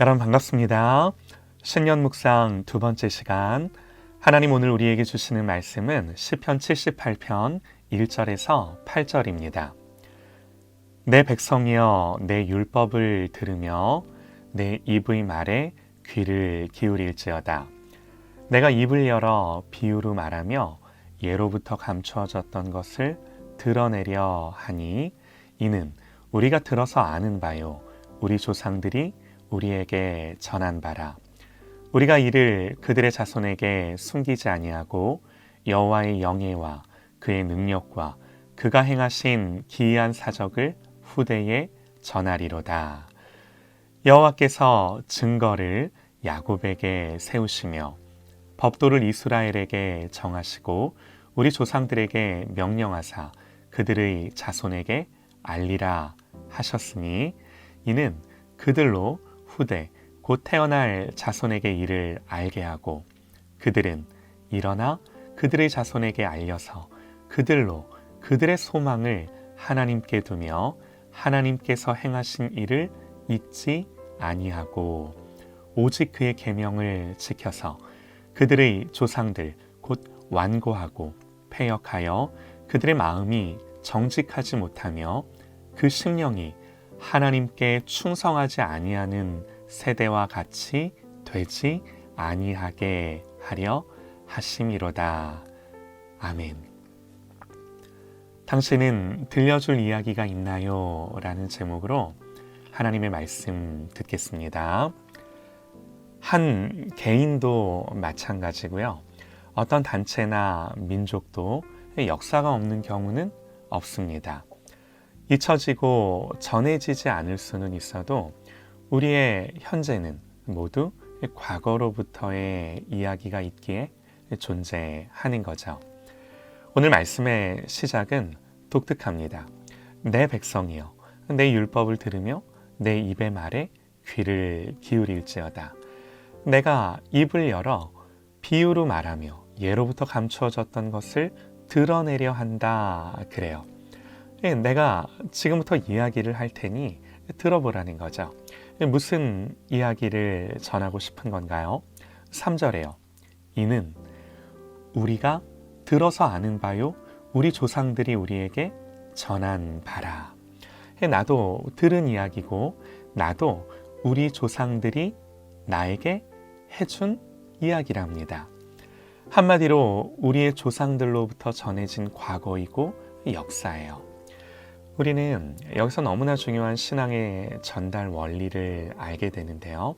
여러분 반갑습니다. 신년 묵상 두 번째 시간. 하나님 오늘 우리에게 주시는 말씀은 시편 78편 1절에서 8절입니다. 내 백성이여 내 율법을 들으며 내 입의 말에 귀를 기울일지어다. 내가 입을 열어 비유로 말하며 예로부터 감추어졌던 것을 드러내려 하니 이는 우리가 들어서 아는 바요 우리 조상들이 우리에게 전한 바라. 우리가 이를 그들의 자손에게 숨기지 아니하고 여호와의 영예와 그의 능력과 그가 행하신 기이한 사적을 후대에 전하리로다. 여호와께서 증거를 야곱에게 세우시며 법도를 이스라엘에게 정하시고 우리 조상들에게 명령하사 그들의 자손에게 알리라 하셨으니 이는 그들로 후대 곧 태어날 자손에게 이를 알게 하고 그들은 일어나 그들의 자손에게 알려서 그들로 그들의 소망을 하나님께 두며 하나님께서 행하신 일을 잊지 아니하고 오직 그의 계명을 지켜서 그들의 조상들 곧 완고하고 패역하여 그들의 마음이 정직하지 못하며 그 심령이 하나님께 충성하지 아니하는 세대와 같이 되지 아니하게 하려 하심이로다. 아멘. 당신은 들려줄 이야기가 있나요? 라는 제목으로 하나님의 말씀 듣겠습니다. 한 개인도 마찬가지고요. 어떤 단체나 민족도 역사가 없는 경우는 없습니다. 잊혀지고 전해지지 않을 수는 있어도 우리의 현재는 모두 과거로부터의 이야기가 있기에 존재하는 거죠. 오늘 말씀의 시작은 독특합니다. 내 백성이여, 내 율법을 들으며 내 입의 말에 귀를 기울일지어다. 내가 입을 열어 비유로 말하며 예로부터 감추어졌던 것을 드러내려 한다. 그래요. 예, 내가 지금부터 이야기를 할 테니 들어보라는 거죠. 예, 무슨 이야기를 전하고 싶은 건가요? 3절에요. 이는 우리가 들어서 아는 바요. 우리 조상들이 우리에게 전한 바라. 예, 나도 들은 이야기고, 나도 우리 조상들이 나에게 해준 이야기랍니다. 한마디로 우리의 조상들로부터 전해진 과거이고 역사예요. 우리는 여기서 너무나 중요한 신앙의 전달 원리를 알게 되는데요.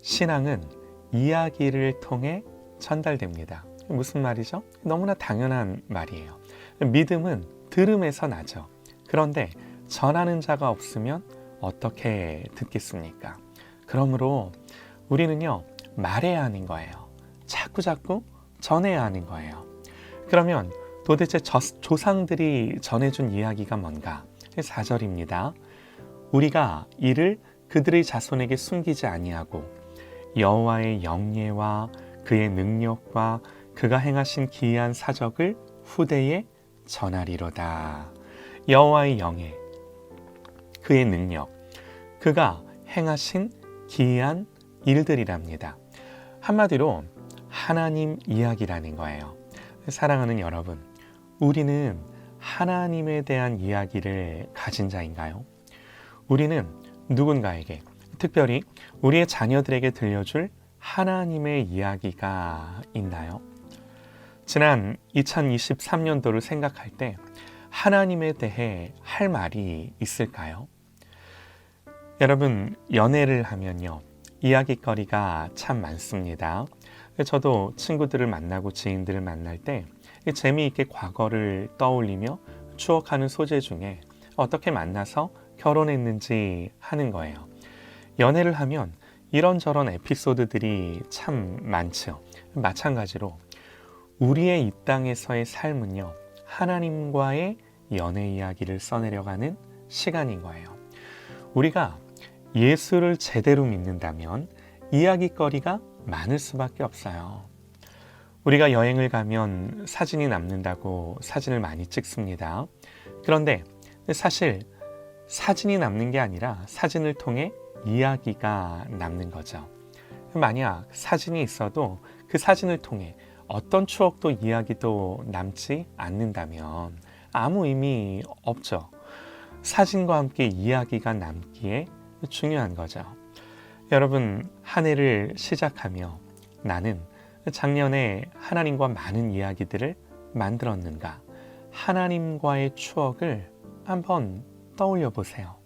신앙은 이야기를 통해 전달됩니다. 무슨 말이죠? 너무나 당연한 말이에요. 믿음은 들음에서 나죠. 그런데 전하는 자가 없으면 어떻게 듣겠습니까? 그러므로 우리는요, 말해야 하는 거예요. 자꾸 자꾸 전해야 하는 거예요. 그러면 도대체 저, 조상들이 전해준 이야기가 뭔가? 4절입니다. 우리가 이를 그들의 자손에게 숨기지 아니하고 여호와의 영예와 그의 능력과 그가 행하신 기이한 사적을 후대에 전하리로다. 여호와의 영예, 그의 능력, 그가 행하신 기이한 일들이랍니다. 한마디로 하나님 이야기라는 거예요. 사랑하는 여러분, 우리는 하나님에 대한 이야기를 가진 자인가요? 우리는 누군가에게, 특별히 우리의 자녀들에게 들려줄 하나님의 이야기가 있나요? 지난 2023년도를 생각할 때 하나님에 대해 할 말이 있을까요? 여러분, 연애를 하면요. 이야기거리가 참 많습니다. 저도 친구들을 만나고 지인들을 만날 때 재미있게 과거를 떠올리며 추억하는 소재 중에 어떻게 만나서 결혼했는지 하는 거예요. 연애를 하면 이런저런 에피소드들이 참 많죠. 마찬가지로 우리의 이 땅에서의 삶은요, 하나님과의 연애 이야기를 써내려가는 시간인 거예요. 우리가 예수를 제대로 믿는다면 이야기거리가 많을 수밖에 없어요. 우리가 여행을 가면 사진이 남는다고 사진을 많이 찍습니다. 그런데 사실 사진이 남는 게 아니라 사진을 통해 이야기가 남는 거죠. 만약 사진이 있어도 그 사진을 통해 어떤 추억도 이야기도 남지 않는다면 아무 의미 없죠. 사진과 함께 이야기가 남기에 중요한 거죠. 여러분, 한 해를 시작하며 나는 작년에 하나님과 많은 이야기들을 만들었는가? 하나님과의 추억을 한번 떠올려 보세요.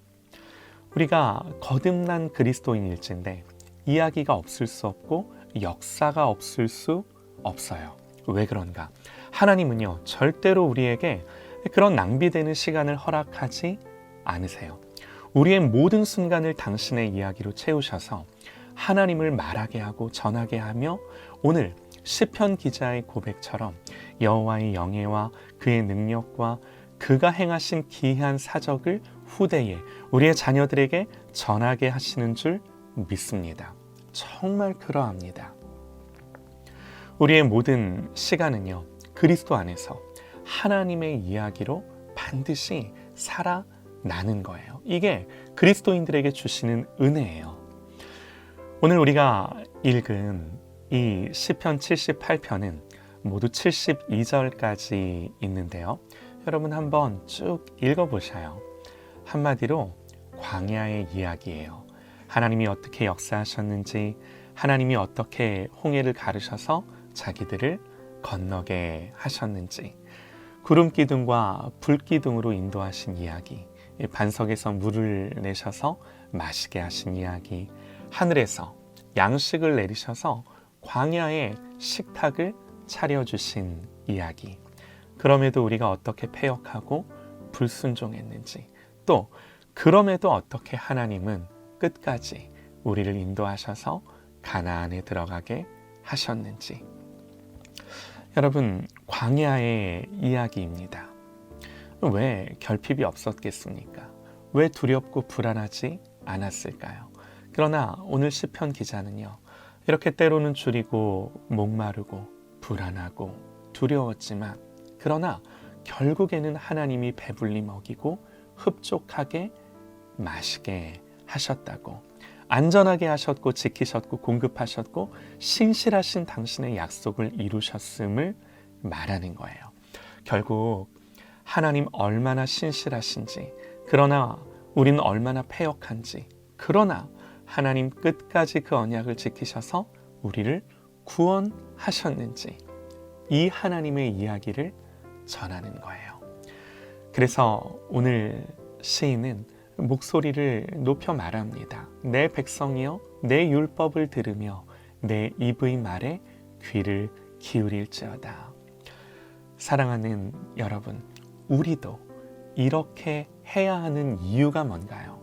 우리가 거듭난 그리스도인일진데 이야기가 없을 수 없고 역사가 없을 수 없어요. 왜 그런가? 하나님은요, 절대로 우리에게 그런 낭비되는 시간을 허락하지 않으세요. 우리의 모든 순간을 당신의 이야기로 채우셔서 하나님을 말하게 하고 전하게 하며 오늘 시편 기자의 고백처럼 여호와의 영예와 그의 능력과 그가 행하신 기이한 사적을 후대에 우리의 자녀들에게 전하게 하시는 줄 믿습니다. 정말 그러합니다. 우리의 모든 시간은요, 그리스도 안에서 하나님의 이야기로 반드시 살아나는 거예요. 이게 그리스도인들에게 주시는 은혜예요. 오늘 우리가 읽은 이 시편 78편은 모두 72절까지 있는데요. 여러분 한번 쭉 읽어 보셔요. 한마디로 광야의 이야기예요. 하나님이 어떻게 역사하셨는지, 하나님이 어떻게 홍해를 가르셔서 자기들을 건너게 하셨는지, 구름 기둥과 불 기둥으로 인도하신 이야기, 반석에서 물을 내셔서 마시게 하신 이야기, 하늘에서 양식을 내리셔서 광야에 식탁을 차려주신 이야기. 그럼에도 우리가 어떻게 패역하고 불순종했는지, 또 그럼에도 어떻게 하나님은 끝까지 우리를 인도하셔서 가나안에 들어가게 하셨는지. 여러분, 광야의 이야기입니다. 왜 결핍이 없었겠습니까? 왜 두렵고 불안하지 않았을까요? 그러나 오늘 시편 기자는요. 이렇게 때로는 줄이고 목마르고 불안하고 두려웠지만 그러나 결국에는 하나님이 배불리 먹이고 흡족하게 마시게 하셨다고 안전하게 하셨고 지키셨고 공급하셨고 신실하신 당신의 약속을 이루셨음을 말하는 거예요. 결국 하나님 얼마나 신실하신지 그러나 우리는 얼마나 패역한지 그러나 하나님 끝까지 그 언약을 지키셔서 우리를 구원하셨는지 이 하나님의 이야기를 전하는 거예요. 그래서 오늘 시인은 목소리를 높여 말합니다. 내 백성이여 내 율법을 들으며 내 입의 말에 귀를 기울일지어다. 사랑하는 여러분, 우리도 이렇게 해야 하는 이유가 뭔가요?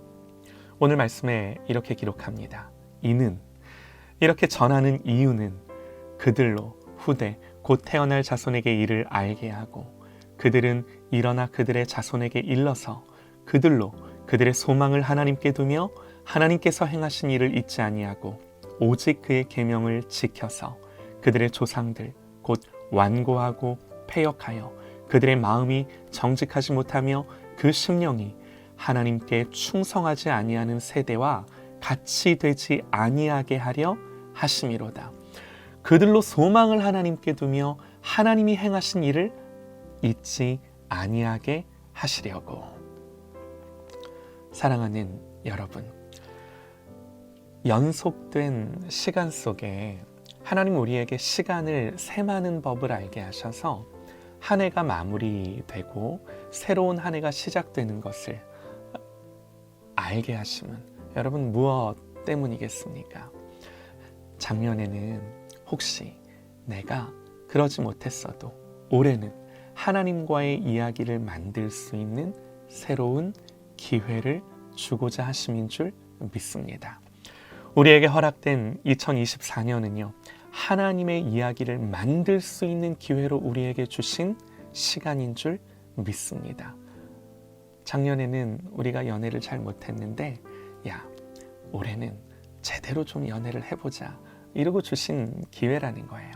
오늘 말씀에 이렇게 기록합니다. 이는 이렇게 전하는 이유는 그들로 후대 곧 태어날 자손에게 이를 알게 하고 그들은 일어나 그들의 자손에게 일러서 그들로 그들의 소망을 하나님께 두며 하나님께서 행하신 일을 잊지 아니하고 오직 그의 계명을 지켜서 그들의 조상들 곧 완고하고 패역하여 그들의 마음이 정직하지 못하며 그 심령이 하나님께 충성하지 아니하는 세대와 같이 되지 아니하게 하려 하심이로다. 그들로 소망을 하나님께 두며 하나님이 행하신 일을 잊지 아니하게 하시려고. 사랑하는 여러분, 연속된 시간 속에 하나님 우리에게 시간을 셈하는 법을 알게 하셔서 한 해가 마무리되고 새로운 한 해가 시작되는 것을 알게 하시면 여러분 무엇 때문이겠습니까? 작년에는 혹시 내가 그러지 못했어도 올해는 하나님과의 이야기를 만들 수 있는 새로운 기회를 주고자 하심인 줄 믿습니다. 우리에게 허락된 2024년은요, 하나님의 이야기를 만들 수 있는 기회로 우리에게 주신 시간인 줄 믿습니다. 작년에는 우리가 연애를 잘 못했는데, 야, 올해는 제대로 좀 연애를 해보자. 이러고 주신 기회라는 거예요.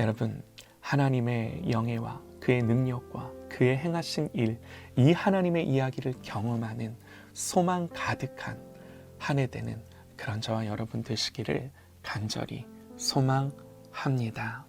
여러분, 하나님의 영예와 그의 능력과 그의 행하신 일, 이 하나님의 이야기를 경험하는 소망 가득한 한 해 되는 그런 저와 여러분 되시기를 간절히 소망합니다.